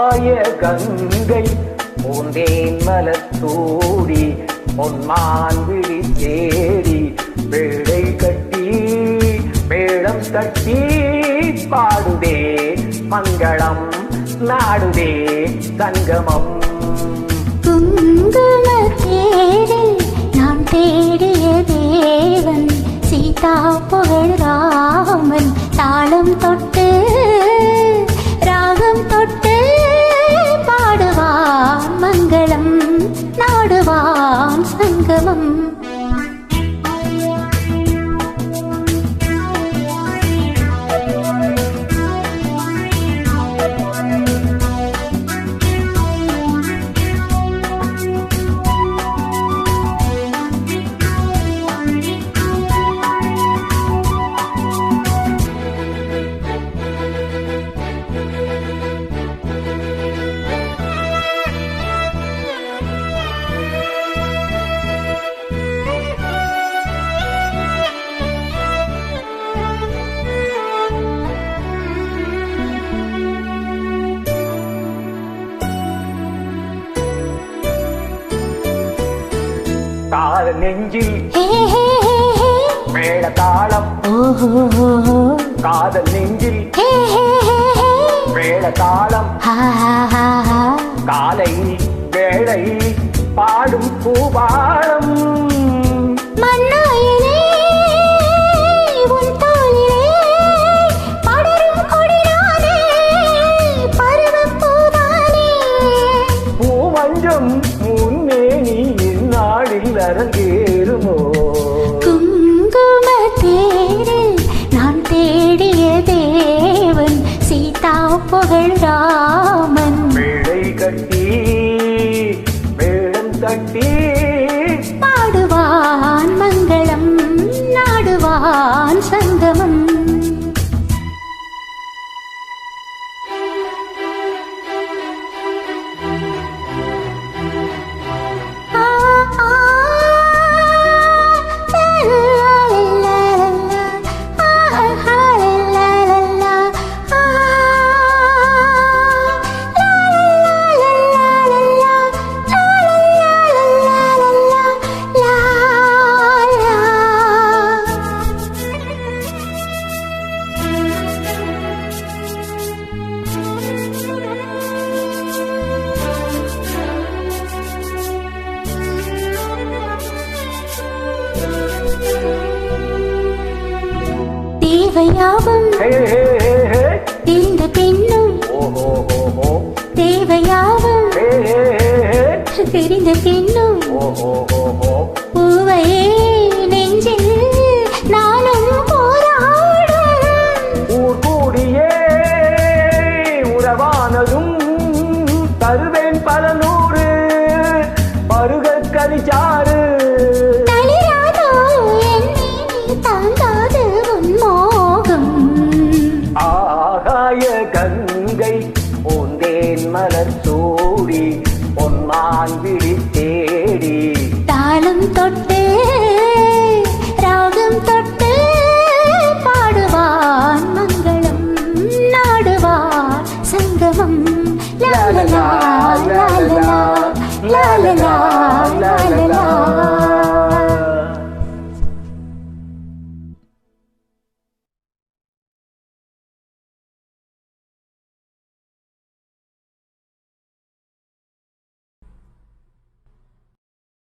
மாய கங்கை மூந்தேன் மலத்தூடி பொன்மான் விழி தேடி பேடை கட்டி மேளம் தட்டி பாடுதே மங்களம் நாடுதே சங்கமம் குங்கும தேரில் நான் தேடிய தேவன் சீதா புகழ் பகவான் சங்கமம். தார நெஞ்சில் மேள தாளம் காதல் நெஞ்சில் மேள தாளம் காலை வேளை பாடும் பூபாளம் பூமஞ்சம் அரங்கேறுமோ? குங்கும தேரில் நான் தேடிய தேவன் சீதா புகழ் இவை யாவும் இந்த பெண்ணும் தேவையாவும் தெரிந்த பெண்ணும் பூவையே நெஞ்சில் நானும் போராடியே உறவானதும் தருவேன் பல நூறு பருகக்கனி கங்கை ஓந்தேன் மலர் சூடி பொன்மான் விழி தேடி. தாளம் தொட்டே ராகம் தொட்டே பாடுவான் மங்களம் நாடுவார் சங்கமம். லாலலா லாலலா லாலலா லாலலா.